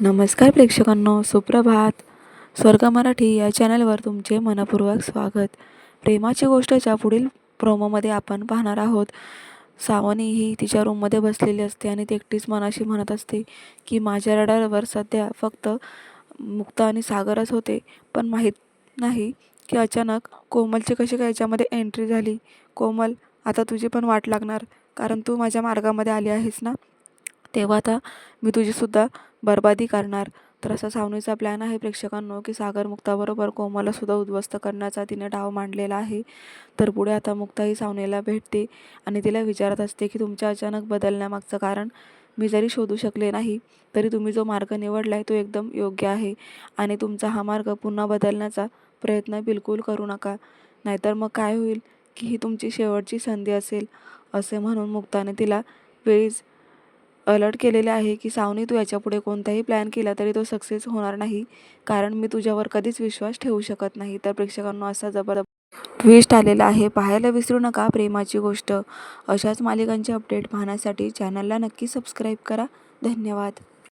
नमस्कार प्रेक्षकांनो सुप्रभात. स्वर्ग मराठी या चॅनलवर तुमचे मनपूर्वक स्वागत. प्रेमाची गोष्टच्या पुढील प्रोमोमध्ये आपण पाहणार आहोत सावनी ही तिच्या रूममध्ये बसलेली असते आणि ती एकटीच मनाशी म्हणत असते की माझ्या रडारवर सध्या फक्त मुक्ता आणि सागरच होते. पण माहीत नाही की अचानक कोमलची कशी काय याच्यामध्ये एंट्री झाली. कोमल आता तुझी पण वाट लागणार कारण तू माझ्या मार्गामध्ये आली आहेस ना? तेव्हा आता मी तुझीसुद्धा बरबादी करणार. तर असा सावनीचा प्लॅन आहे प्रेक्षकांनो की सागर मुक्ताबरोबर कोमललासुद्धा उद्ध्वस्त करण्याचा तिने डाव मांडलेला आहे. तर पुढे आता मुक्ता ही सावनीला भेटते आणि तिला विचारत असते की तुमच्या अचानक बदलण्यामागचं कारण मी जरी शोधू शकले नाही तरी तुम्ही जो मार्ग निवडला आहे तो एकदम योग्य आहे आणि तुमचा हा मार्ग पुन्हा बदलण्याचा प्रयत्न बिलकुल करू नका. नाहीतर मग काय होईल की ही तुमची शेवटची संधी असेल असे म्हणून मुक्ताने तिला वेळीच अलर्ट केलेले आहे की सावनी तू याच्यापुढे कोणताही प्लॅन केला तरी तो सक्सेस होणार नाही. कारण मी तुझ्यावर कधीच विश्वास ठेवू शकत नाही. तर प्रेक्षकांना असा जबरदस्त ट्विस्ट आलेला आहे. पाहायला विसरू नका प्रेमाची गोष्ट. अशाच मालिकांचे अपडेट पाहण्यासाठी चॅनलला नक्की सबस्क्राईब करा. धन्यवाद.